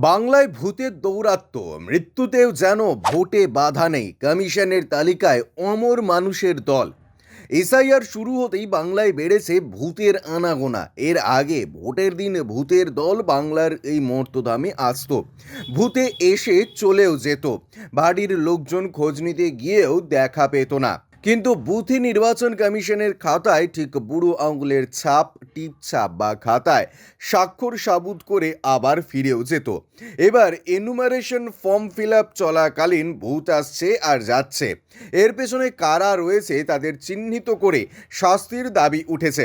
বাংলায় ভূতের দৌরাত্ম্য মৃত্যুতেও যেন ভোটে বাধা নেই, কমিশনের তালিকায় অমর মানুষের দল। এসআইআর শুরু হতেই বাংলায় বেড়েছে ভূতের আনাগোনা। এর আগে ভোটের দিন ভূতের দল বাংলার এই মর্তদামে আসত। ভূতে এসে চলেও যেত। বাড়ির লোকজন খোঁজ নিতে গিয়েও দেখা পেত না। কিন্তু বুথি নির্বাচন কমিশনের খাতায় ঠিক বুড়ো আঙুলের ছাপ, টিপ ছাপ বা খাতায় স্বাক্ষর সাবুত করে আবার ফিরেও যেত। এবার এনুমারেশন ফর্ম ফিল আপ চলাকালীন ভূত আসছে আর যাচ্ছে। এর পেছনে কারা রয়েছে তাদের চিহ্নিত করে শাস্তির দাবি উঠেছে।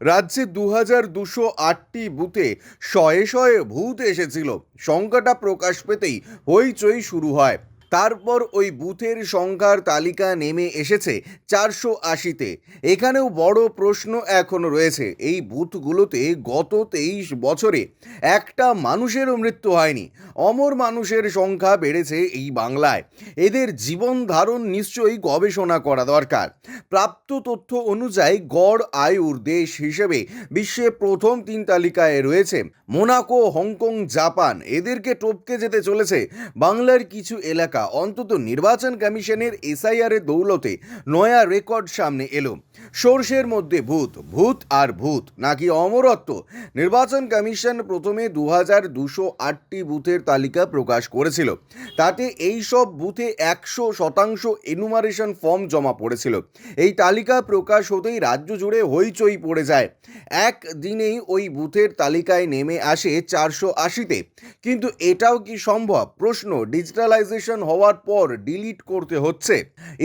রাজ্যে দু হাজার দুশো আটটি বুথে শয়ে শয়ে ভূত এসেছিল। সংখ্যাটা প্রকাশ পেতেই হইচই শুরু হয়। তারপর ওই বুথের সংখ্যার তালিকা নেমে এসেছে চারশো আশিতে। এখানেও বড় প্রশ্ন এখনও রয়েছে। এই বুথগুলোতে গত তেইশ বছরে একটা মানুষেরও মৃত্যু হয়নি। অমর মানুষের সংখ্যা বেড়েছে এই বাংলায়। এদের জীবন ধারণ নিশ্চয়ই গবেষণা করা দরকার। প্রাপ্ত তথ্য অনুযায়ী গড় আয়ুর দেশ হিসেবে বিশ্বে প্রথম তিন তালিকায় রয়েছে মোনাকো, হংকং, জাপান। এদেরকে টপকে যেতে চলেছে বাংলার কিছু এলাকা। অন্তত নির্বাচন কমিশনের এসআইআর এর দৌলতে নয়া রেকর্ড সামনে এলো। সোর্সের মধ্যে ভূত ভূত আর ভূত, নাকি অমরত্ব? নির্বাচন কমিশন প্রথমে দু হাজার দুশো আটটি বুথের তালিকা প্রকাশ করেছিল। তাতে এই সব বুথে একশো শতাংশ এনুমারেশন ফর্ম জমা পড়েছিল। এই তালিকা প্রকাশ হতেই রাজ্য জুড়ে হইচই পড়ে যায়। এক দিনেই ওই বুথের তালিকায় নেমে আসে চারশো আশিতে। কিন্তু এটাও কি সম্ভব? প্রশ্ন ডিজিটালাইজেশন হওয়ার পর ডিলিট করতে হচ্ছে।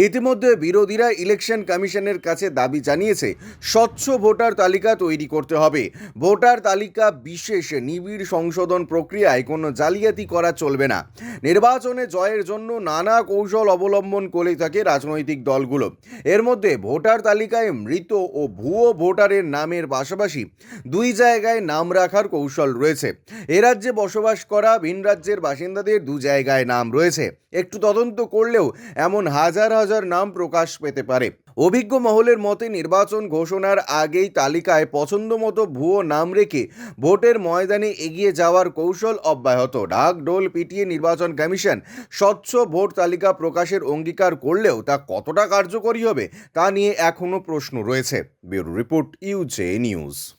ইতিমধ্যে বিরোধীরা ইলেকশন কমিশনের কাছে দাবি জানিয়েছে, স্বচ্ছ ভোটার তালিকা তৈরি করতে হবে। ভোটার তালিকা বিশেষ নিবিড় সংশোধন প্রক্রিয়ায় কোনো জালিয়াতি করা চলবে না। নির্বাচনে জয়ের জন্য নানা কৌশল অবলম্বন করে থাকে রাজনৈতিক দলগুলো। এর মধ্যে ভোটার তালিকায় মৃত ও ভুয়ো ভোটারের নামের পাশাপাশি দুই জায়গায় নাম রাখার কৌশল রয়েছে। এ রাজ্যে বসবাস করা ভিন রাজ্যের বাসিন্দাদের দু জায়গায় নাম রয়েছে। একটু তদন্ত করলেও এমন হাজার হাজার নাম প্রকাশ পেতে পারে। অভিজ্ঞ মহলের মতে নির্বাচন ঘোষণার আগেই তালিকায় পছন্দ মতো ভুয়ো নাম রেখে ভোটের ময়দানে এগিয়ে যাওয়ার কৌশল অব্যাহত। ডাক ডোল পিটিয়ে নির্বাচন কমিশন স্বচ্ছ ভোট তালিকা প্রকাশের অঙ্গীকার করলেও তা কতটা কার্যকরী হবে তা নিয়ে এখনও প্রশ্ন রয়েছে। Bureau report U J news.